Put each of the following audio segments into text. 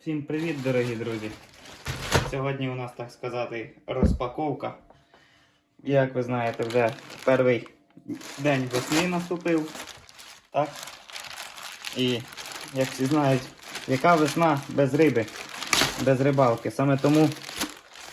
Всім привіт, дорогі друзі! Сьогодні у нас, так сказати, розпаковка. Як ви знаєте, вже перший день весни наступив. Так? І як всі знають, яка весна без риби, без рибалки. Саме тому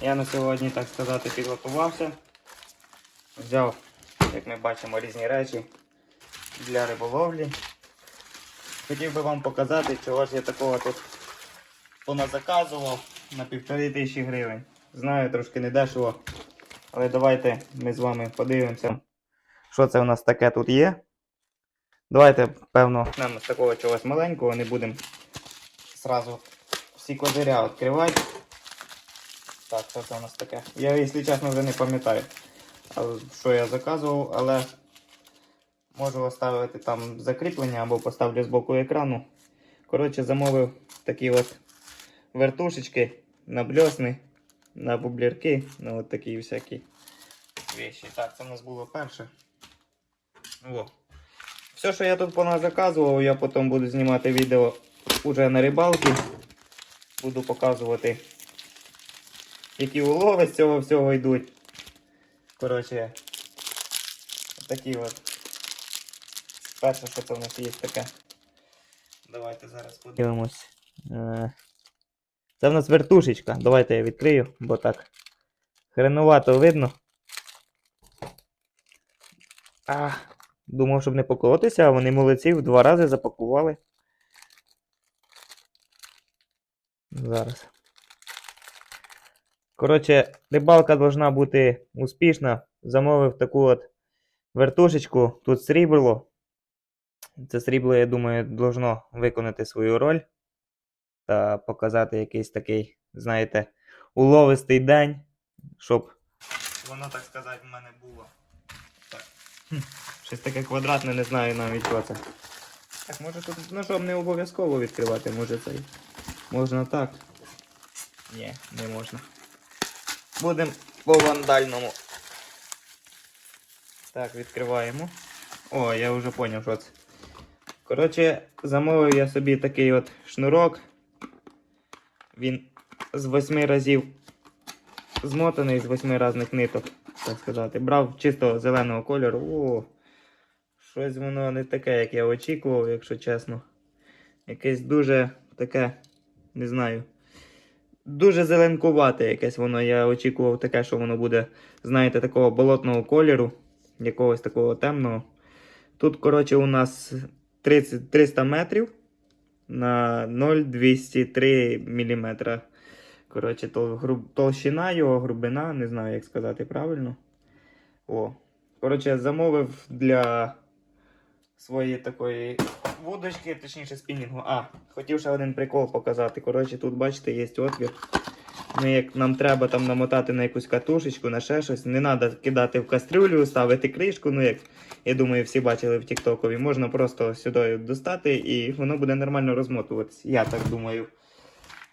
я на сьогодні, так сказати, підготувався. Взяв, як ми бачимо, різні речі для риболовлі. Хотів би вам показати, чого ж я такого тут поназаказував на півтори тисячі гривень. Знаю, трошки не дешево. Але давайте ми з вами подивимося, що це у нас таке тут є. Давайте, певно, нам з такого чогось маленького не будемо зразу всі козиря відкривати. Так, що це у нас таке? Я, якщо чесно, вже не пам'ятаю, що я заказував, але можу оставити там закріплення або поставлю з боку екрану. Коротше, замовив такі от вертушечки на бльосни, на бублірки, на от такі всякі вещі. Так, це в нас було перше. О. Все, що я тут заказував, я потім буду знімати відео уже на рибалки. Буду показувати, які улови з цього всього йдуть. Коротше, такі от. Перше, що це в нас є таке. Давайте зараз подивимось. Це в нас вертушечка. Давайте я відкрию, бо так хренувато видно. А, думав, щоб не поколотися, а вони молодці в два рази запакували. Зараз. Коротше, рибалка должна бути успішна. Замовив таку от вертушечку. Тут срібло. Це срібло, я думаю, должно виконати свою роль та показати якийсь такий, знаєте, уловистий день, щоб воно, так сказати, в мене було. Так. Хм, Щось таке квадратне, не знаю навіть що це. Так, може тут ножом не обов'язково відкривати, може цей. Можна так. Ні, не можна. Будемо по вандальному. Так, відкриваємо. О, я вже зрозумів, що це. Коротше, замовив я собі такий от шнурок. Він з восьми разів змотаний з восьми різних ниток, так сказати. Брав чисто зеленого кольору. О, щось воно не таке, як я очікував, якщо чесно. Якесь дуже таке, не знаю. Дуже зеленкувате якесь воно. Я очікував таке, що воно буде, знаєте, такого болотного кольору, якогось такого темного. Тут, коротше, у нас 30, 300 метрів на 0,203 мм. Коротше, тол, груб, толщина його, грубина, не знаю, як сказати правильно. О. Коротше, замовив для своєї такої вудочки, точніше спінінгу. А, хотів ще один прикол показати. Коротше, тут, бачите, є отвір. Ну, як нам треба там намотати на якусь катушечку, на ще щось, не треба кидати в кастрюлю, ставити кришку. Ну, як я думаю, всі бачили в Тіктокові. Можна просто сюди достати і воно буде нормально розмотуватись. Я так думаю.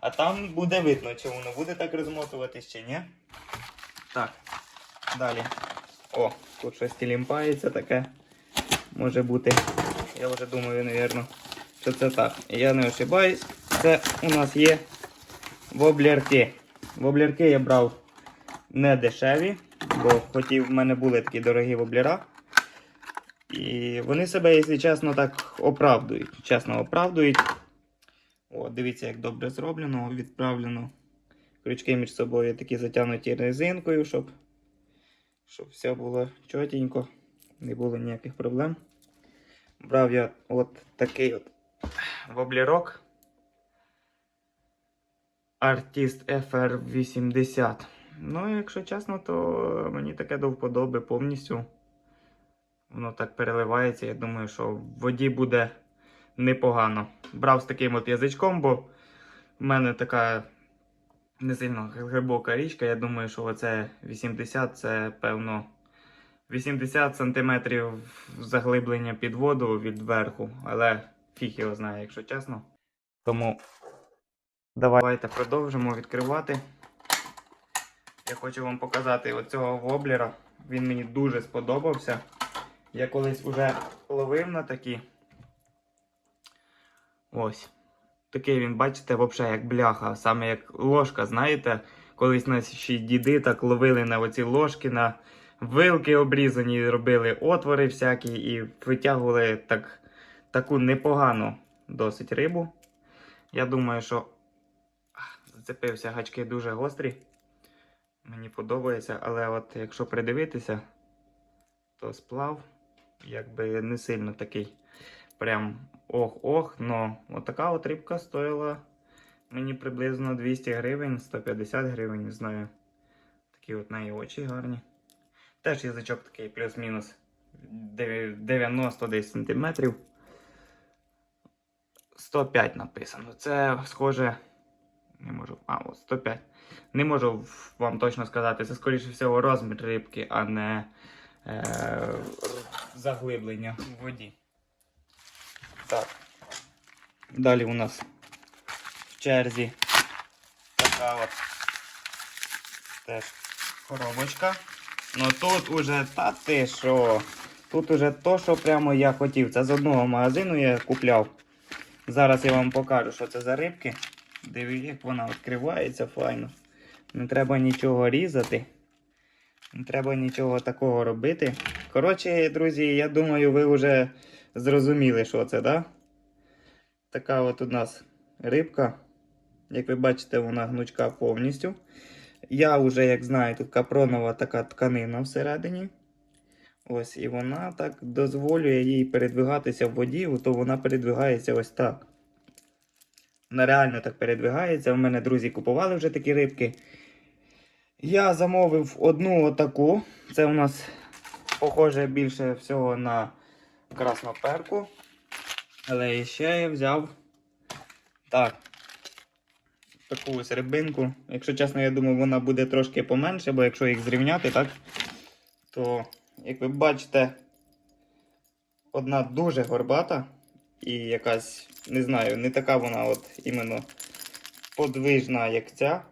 А там буде видно, чи воно буде так розмотуватись, чи ні. Так. Далі. О, тут щось тілімпається таке. Може бути. Я вже думаю, напевно, що це так. Я не ошибаюсь. Це у нас є воблерки. Воблерки я брав не дешеві, бо хотів, в мене були такі дорогі воблера. І вони себе, якщо чесно, так оправдують. Чесно оправдують. О, дивіться, як добре зроблено, відправлено. Крючки між собою такі затягнуті резинкою, щоб, щоб все було чотенько, не було ніяких проблем. Брав я от такий от воблерок. Artist FR80. Ну, якщо чесно, то мені таке до вподоби повністю. Воно так переливається. Я думаю, що в воді буде непогано. Брав з таким от язичком, бо в мене така не сильно глибока річка. Я думаю, що оце 80 це певно 80 см заглиблення під воду від верху. Але фіг його знає, якщо чесно. Тому давайте продовжимо відкривати. Я хочу вам показати оцього воблера. Він мені дуже сподобався. Я колись уже ловив на такі. Ось. Такий він, бачите, взагалі як бляха, саме як ложка, знаєте, колись наші діди так ловили на оці ложки, на вилки обрізані, робили отвори всякі і витягували так, таку непогану досить рибу. Я думаю, що зацепився гачки дуже гострі. Мені подобається, але от якщо придивитися, то сплав якби не сильно такий прям ох-ох, но отака от рибка стоїла мені приблизно 200 гривень, 150 гривень, не знаю. Такі от неї очі гарні. Теж язичок такий плюс-мінус 90 десь сантиметрів. 105 написано. Це схоже. Не можу. А, от 105. Не можу вам точно сказати. Це, скоріше всього, розмір рибки, а не е, заглиблення в воді. Так. Далі у нас в черзі така от теж коробочка. Ну тут уже та ти що. Тут уже то, що прямо я хотів. Це з одного магазину я купляв. Зараз я вам покажу, що це за рибки. Дивіться, як вона відкривається файно. Не треба нічого різати. Не треба нічого такого робити. Коротше, друзі, я думаю, ви вже зрозуміли, що це, да? Така от у нас рибка. Як ви бачите, вона гнучка повністю. Я вже, як знаю, тут капронова така тканина всередині. Ось, і вона так дозволює їй передвигатися в воді, то вона передвигається ось так. Вона реально так передвигається. У мене друзі купували вже такі рибки. Я замовив одну отаку. Це у нас похоже більше всього на красноперку. Але ще я взяв так. Таку ось рибинку. Якщо чесно, я думаю, вона буде трошки поменше, бо якщо їх зрівняти, так, то, як ви бачите, одна дуже горбата і якась, не знаю, не така вона от іменно подвижна, як ця.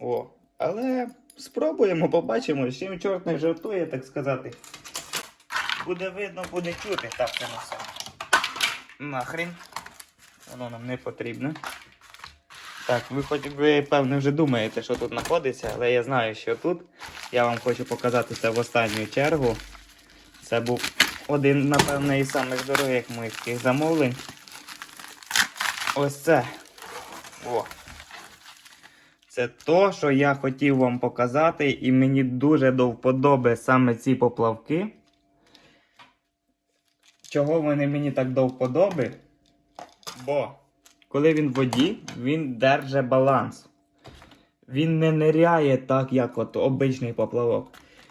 О, але спробуємо, побачимо, з чим чорт не жартує, так сказати. Буде видно, буде чути. Так, це не все. Нахрін. Воно нам не потрібно. Так, ви хоч ви певно вже думаєте, що тут знаходиться, але я знаю, що тут. Я вам хочу показати це в останню чергу. Це був один, напевне, із самих дорогих моїх замовлень. Ось це. О. Це то, що я хотів вам показати, і мені дуже до вподоби саме ці поплавки. Чого вони мені так до вподоби? Бо коли він в воді, він держить баланс. Він не ниряє так, як от обичний поплавок.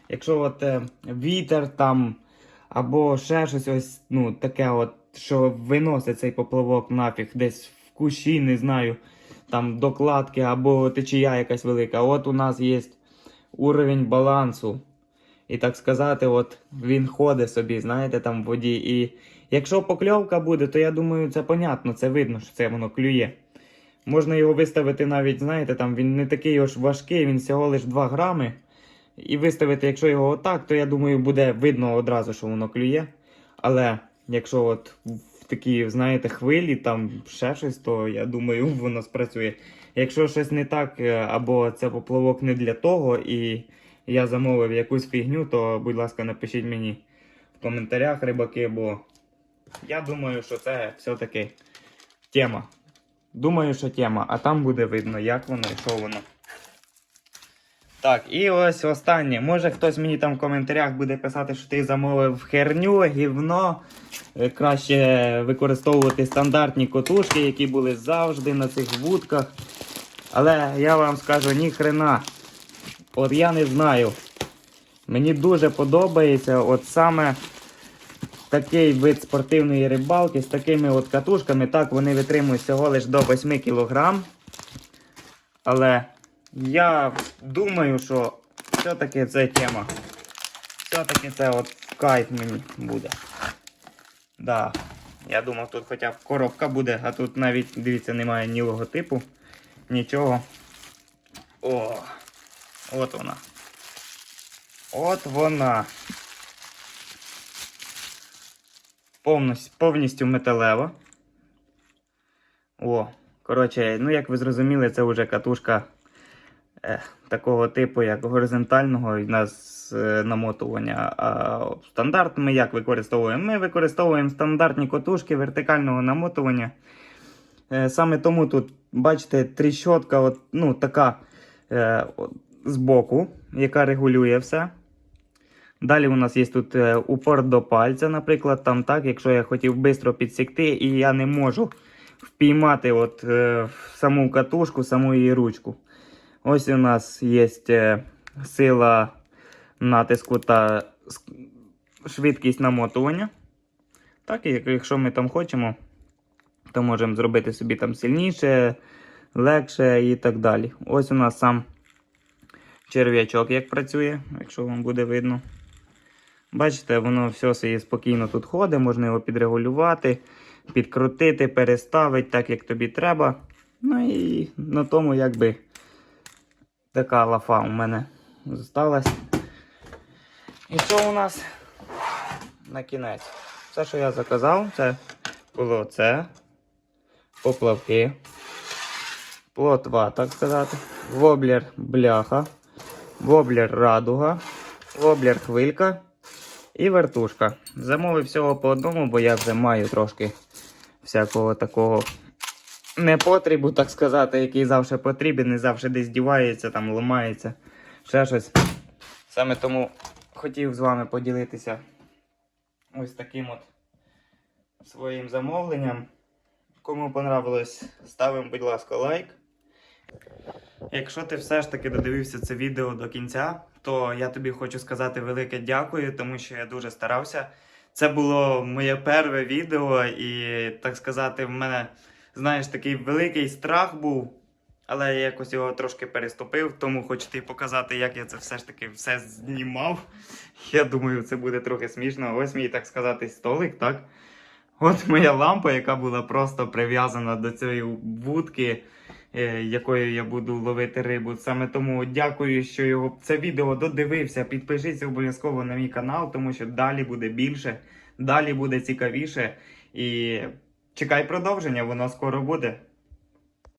Якщо от е, вітер там або ще щось ось, ну, таке, от, що виносить цей поплавок нафіг десь в кущі, не знаю, там докладки або течія якась велика. От у нас є уровень балансу. І так сказати, от він ходить собі, знаєте, там в воді. І якщо покльовка буде, то я думаю, це понятно, це видно, що це воно клює. Можна його виставити навіть, знаєте, там він не такий ось важкий, він всього лиш 2 грами. І виставити, якщо його отак, то я думаю, буде видно одразу, що воно клює. Але якщо от в такі, знаєте, хвилі, там ще щось, то я думаю, воно спрацює. Якщо щось не так, е, або це поплавок не для того, і я замовив якусь фігню, то, будь ласка, напишіть мені в коментарях, рибаки, бо я думаю, що це все-таки тема. Думаю, що тема, а там буде видно, як воно і що воно. Так, і ось останнє. Може хтось мені там в коментарях буде писати, що ти замовив херню, гівно. Е, Краще використовувати стандартні котушки, які були завжди на цих вудках. Але я вам скажу ні хрена. От я не знаю. Мені дуже подобається от саме такий вид спортивної рибалки з такими от катушками. Так, вони витримують всього лише до 8 кг. Але я думаю, що все-таки це тема. Все-таки це от кайф мені буде. Да. Я думав, тут хоча б коробка буде, а тут навіть, дивіться, немає ні логотипу, нічого. О, от вона. От вона. Повністю, металева. О, коротше, ну як ви зрозуміли, це вже катушка такого типу, як горизонтального е, намотування. А стандарт ми як використовуємо? Ми використовуємо стандартні катушки вертикального намотування. Е, саме тому тут, бачите, тріщотка, от, ну, така е, от, збоку, яка регулює все. Далі у нас є тут е, упор до пальця, наприклад, там так, якщо я хотів швидко підсікти, і я не можу впіймати от, е, саму катушку, саму її ручку. Ось у нас є е, сила натиску та швидкість намотування. Так, якщо ми там хочемо, то можемо зробити собі там сильніше, легше і так далі. Ось у нас сам черв'ячок як працює, якщо вам буде видно. Бачите, воно все собі спокійно тут ходить, можна його підрегулювати, підкрутити, переставити так, як тобі треба. Ну і на тому якби така лафа у мене залишилась. І що у нас на кінець? Все, що я заказав, це було це, поплавки, плотва, так сказати, воблер бляха, воблер радуга, воблер хвилька і вертушка. Замовив всього по одному, бо я вже маю трошки всякого такого непотрібу, так сказати, який завжди потрібен і завжди десь дівається, там ламається, ще щось. Саме тому хотів з вами поділитися ось таким от своїм замовленням. Кому понравилось, ставимо, будь ласка, лайк. Якщо ти все ж таки додивився це відео до кінця, то я тобі хочу сказати велике дякую, тому що я дуже старався. Це було моє перше відео, і так сказати, в мене, знаєш, такий великий страх був, але я якось його трошки переступив, тому хочу тобі показати, як я це все ж таки все знімав. Я думаю, це буде трохи смішно. Ось мій, так сказати, столик, так? От моя лампа, яка була просто прив'язана до цієї вудки, е, якою я буду ловити рибу. Саме тому дякую, що його це відео додивився. Підпишіться обов'язково на мій канал, тому що далі буде більше, далі буде цікавіше. І чекай продовження, воно скоро буде.